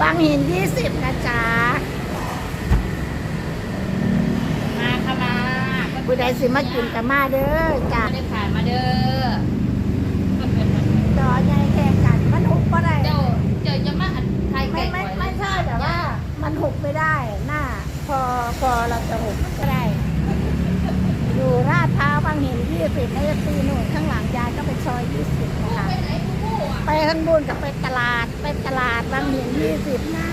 บางหินยี่สิบนะจ๊ะมาค่ะมาผู้ใดสิมากินกับมาเด้อจ้ะได้ผ่านมาเด้อจอใหญ่แข่งกันมันหุบก็ได้เจ้าเจ้าจะมาอัดไทยไม่ไก่ไม่ไม่ใช่แต่ว่า มันหุบไม่ได้หน้า พอพอเราจะหุบก็ได้ อยู่ราดพร้าวบางหินยี่สิบในตีหนุ่นข้างหลังยายก็เป็นซอยยี่สิบ ข้างบนกับไปตลาด ไปตลาดบางหินยี่สิบนะ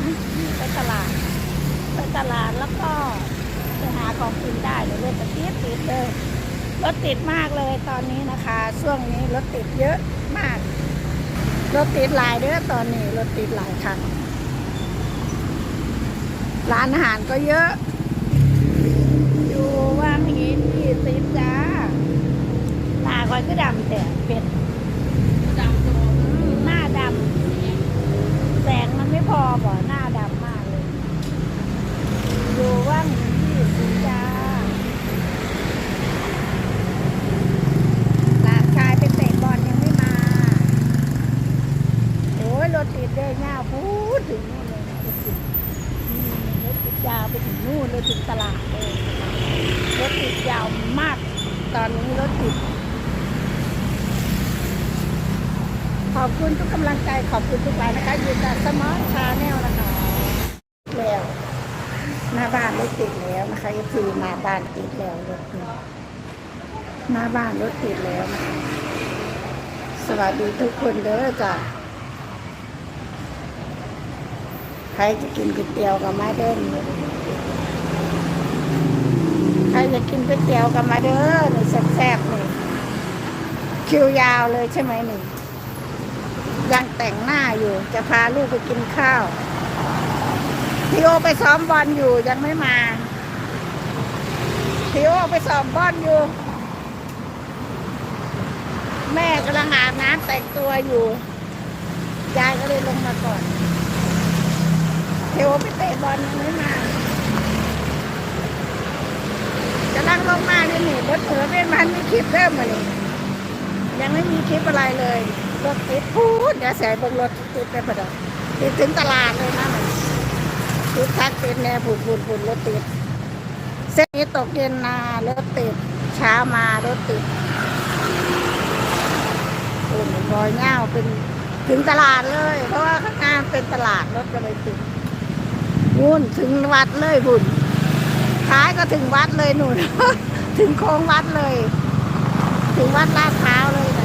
ไปตลาด ไปตลาดแล้วก็ไปหาของกินได้เดี๋ยวรถติดติดเลยรถติดมากเลยตอนนี้นะคะ ช่วงนี้รถติดเยอะมากรถติดหลายเด้อตอนนี้รถติดหลายคันร้านอาหารก็เยอะ อยู่ว่างหินยี่สิบจ้าตาคอยก็ดำแต่เป็ด จำตัว หน้าดำ แสงมันไม่พอบ่หน้าดำมากเลย อยู่ว่างที่สุจ้าหลานชายไปเตะบอลยังไม่มาโอ้ยรถติดเลยง่าพูดถึงนู่นเลยรถติดรถติดยาวไปถึงนู่นเลยถึงตลาดเลยรถติดยาวมาก ตอนนี้รถติด ขอบคุณทุกกำลังใจขอบคุณทุกไลน์นะคะอยู่กับสมอลชาแนลนะคะแล้วหน้าบ้านรถติดแล้วนะคะก็คือหน้าบ้านติดแล้วรถหน้าบ้านรถติดแล้วนะคะสวัสดีทุกคนเด้อจ้ะใครจะกินก๋วยเตี๋ยวกับมาเด้อใครจะกินก๋วยเตี๋ยวกับมาเด้อนี่แซ่บๆนี่คิวยาวเลยใช่ไหมนี่ ยังแต่งหน้าอยู่ จะพาลูกไปกินข้าวพี่โอไปซ้อมบอลอยู่ยังไม่มาพี่โอไปซ้อมบอลอยู่ แม่กำลังอาบน้ำแต่งตัวอยู่ยายก็เลยลงมาก่อนพี่โอไปเตะบอลยังไม่มาจะนั่งลงมาเนี่ยนี่รถเถือเป็นมันมีคลิปเริ่มมาเลยยังไม่มีคลิปอะไรเลย รถติดพูดเดี๋ยวแสบงรถติดไปประดับติดถึงตลาดเลยนะมันติดทักติดแน่ผุดผุดผุดรถติด เส้นนี้ตกเย็นนารถติดเช้ามารถติดโอ้โหรอยเง่าเป็นถึงตลาดเลย เพราะว่าข้างหน้าเป็นตลาดรถก็เลยติดวุ่นถึงวัดเลยบุญท้ายก็ถึงวัดเลยหนุนถึงโค้งวัดเลย ถึงวัดลาดพร้าเลยแต่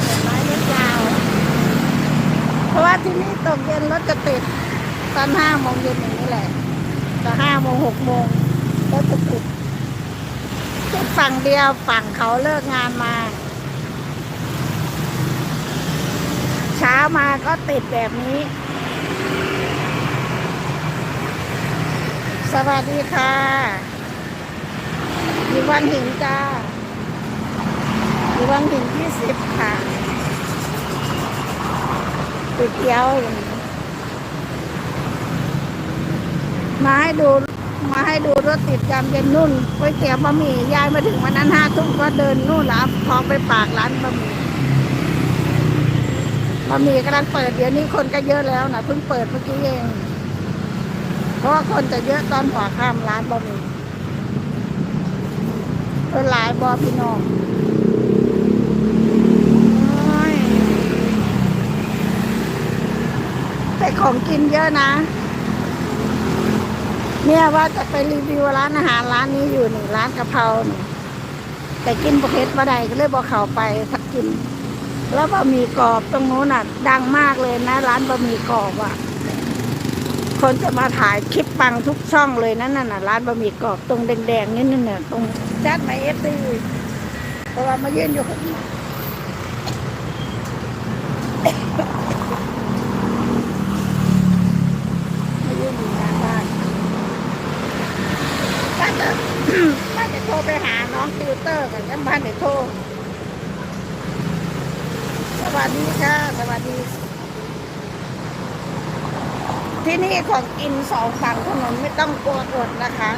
ไม้รถยาว เพราะว่าที่นี่ตกเย็นรถจะติดตอนห้าโมงเย็นอย่างนี้แหละแต่ห้าโมงหกโมงรถจะติดติดฝั่งเดียวฝั่งเขาเลิกงานมา เช้ามาก็ติดแบบนี้ สวัสดีค่ะอยู่วันหินจ้าอยู่วังหินยี่สิบค่ะ ก๋วยเตี๋ยวมาให้ดูมาให้ดูรถติดจำเย็นนุ่นก๋วยเตี๋ยวบะหมี่ยายมาถึงวันนั้นห้าทุ่มก็เดินนู่นรับทองไปปากร้านบะหมี่บะหมี่กำลังเปิดเดี๋ยวนี้คนก็เยอะแล้วนะเพิ่งเปิดเมื่อกี้เอง เพราะว่าคนจะเยอะตอนหัวค่ำร้านบะหมี่เออหลายบอพี่น้อง โอ้ยแต่ ของกินเยอะนะ เนี่ยว่าจะไปรีวิวร้านอาหารร้านนี้อยู่หนี่งร้านกะเพรานี่แต่กินประเภทบะไดก็เลยบอกเขาไปทักกิน แล้วบะหมี่กรอบตรงนู้นน่ะ ดังมากเลยนะ ร้านบะหมี่กรอบอะ คนจะมาถ่ายคลิปปังทุกช่องเลยนั่นน่ะร้านบะหมี่กรอบตรงแดงๆนี่นั่นน่ะตรงจัดไมเอฟซีเพราะว่ามายืนอยู่ข้างหน้า ไม่ยืนอยู่หน้าบ้าน ป้าจะป้าจะโทรไปหาน้องติวเตอร์กันยังบ้านเดี๋ยโทร สวัสดีค่ะ สวัสดี ที่นี่ของกินสองฝั่งถนนไม่ต้องกลัวอดนะคะ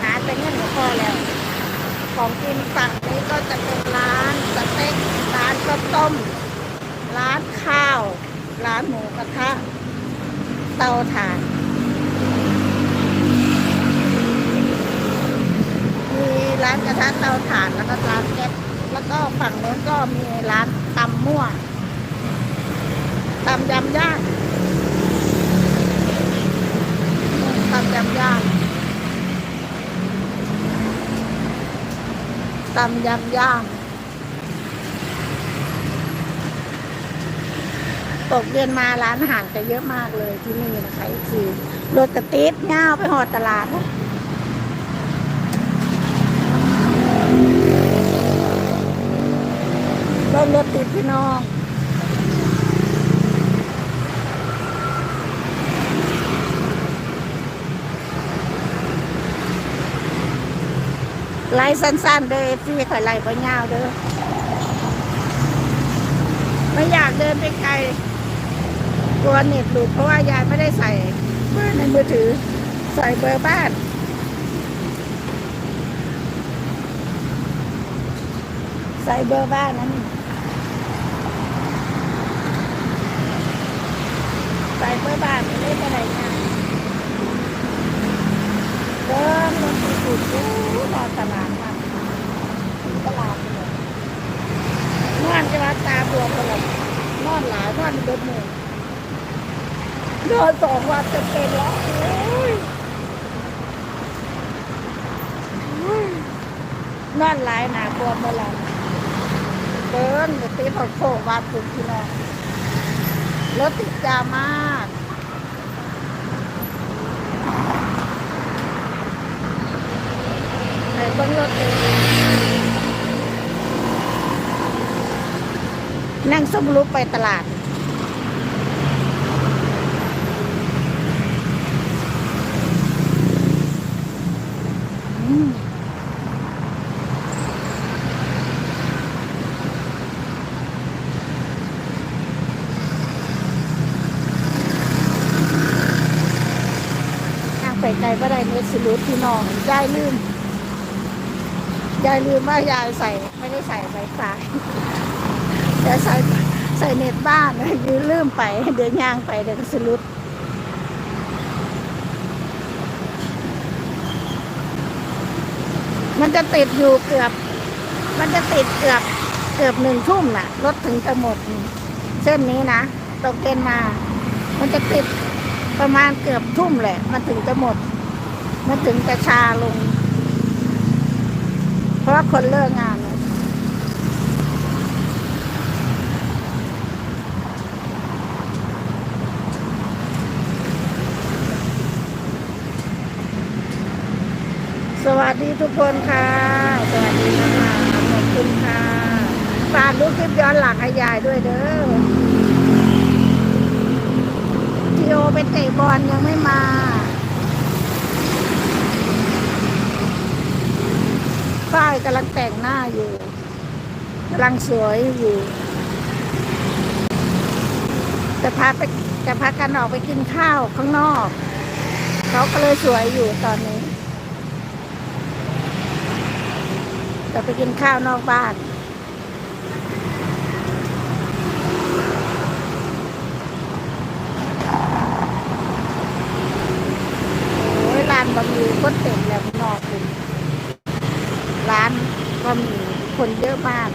หาแต่เงินก็พอแล้ว ของกินฝั่งนี้ก็จะเป็นร้านสเต็กร้านข้าวต้ม ร้านข้าว ร้านหมูกระทะ เตาถ่าน มี ร้านกระทะเตาถ่านแล้วก็ร้านแก๊สแล้วก็ฝั่งโน้นก็มีร้านตำมั่วตำยำย่างตำยำย่างตำยำย่างตกเย็นมาร้านอาหารจะเยอะมากเลยที่นี่นะคะคือรถกระติดเงาไปหอดตลาดนะ รถรถติดพี่น้องไล่สั้นๆเด้อที่ข่อยไล่ไปเงาวเด้อไม่อยากเดินไปไกลกลัวเน็ตหลุดเพราะว่ายายไม่ได้ใส่เบอร์ในมือถือ ใส่เบอร์บ้านใส่เบอร์บ้านนั้น ใส่เบอร์บ้านไม่ได้อะไรนะเดินรถติดสุดรู้รอตลาดมันถึงตลาดเลยนอนจะมาตาบวมตลอดนอนหลายนอนเดินหนึ่งเดินสองวันจะเป็นแล้วโอ้ยนอนหลายหนาบวมเมื่อไหร่เดินจะตีผักโขวาดปุ่นพี่นอง รถติดจามากไอ้เบิ้งรถเองนั่งส้มรุปไปตลาด อืม ไปไกลบ่ได้เน็ตสรุปพี่น้องยายลืมยายลืมว่ายายใส่ไม่ได้ใส่ไฟฟ้ายายใส่ใส่เน็ตบ้านยืลืมไป เดี๋ยวย่างไปเดี๋ยวสรุปมันจะติดอยู่เกือบ มันจะติดเกือบเกือบหนึ่งทุ่มน่ะ รถถึงจะหมด เส้นนี้นะตกเย็นมา มันจะติด ประมาณเกือบทุ่มแหละ มันถึงจะหมด มันถึงจะชาลง เพราะว่าคนเลิกงานสวัสดีทุกคนค่ะ สวัสดีนะคะขอบคุณค่ะฝากดูคลิปย้อนหลังให้ยายด้วยเด้อที โอไปเตะบอลยังไม่มาฝ้ายกำลังแต่งหน้าอยู่กำลังสวยอยู่ จะพาไปจะพากันออกไปกินข้าวข้างนอก เขาก็เลยสวยอยู่ตอนนี้ จะไปกินข้าวนอกบ้าน โอ้ยร้านบะหมี่คนเต็มแล้วข้างนอกคุณร้านบะหมี่คนเยอะมาก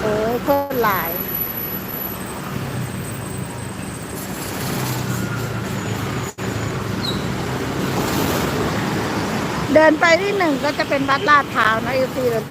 โอ้ยคน หลาย เดินไปที่หนึ่งก็จะเป็นวัดลาดพร้าวนะยูซีเดิน